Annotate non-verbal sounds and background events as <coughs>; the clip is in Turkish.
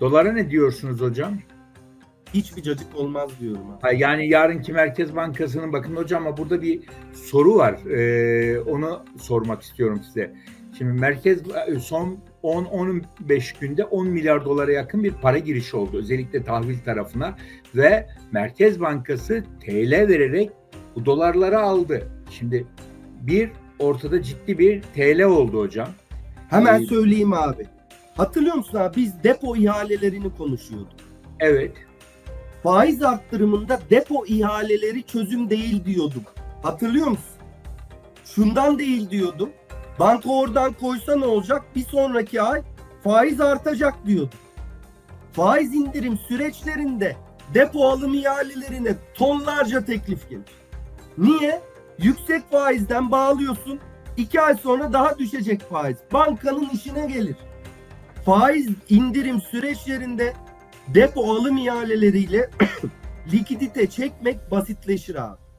Dolara ne diyorsunuz hocam? Hiçbir cacık olmaz diyorum. abi. Ha, Yani yarınki Merkez Bankası'nın bakın hocam ama burada bir soru var. Ee, onu sormak istiyorum size. Şimdi merkez son 10-15 günde 10 milyar dolara yakın bir para girişi oldu. Özellikle tahvil tarafına ve Merkez Bankası TL vererek bu dolarları aldı. Şimdi bir ortada ciddi bir TL oldu hocam. Hemen Ee, söyleyeyim abi. Hatırlıyor musun abi biz depo ihalelerini konuşuyorduk. Evet. Faiz arttırımında depo ihaleleri çözüm değil diyorduk. Hatırlıyor musun? Şundan değil diyordum. Banka oradan koysa ne olacak? Bir sonraki ay faiz artacak diyorduk. Faiz indirim süreçlerinde depo alım ihalelerine tonlarca teklif gelir. Niye? Yüksek faizden bağlıyorsun. iki ay sonra daha düşecek faiz. Bankanın işine gelir. Faiz indirim süreçlerinde depo alım ihaleleriyle <coughs> likidite çekmek basitleşir abi.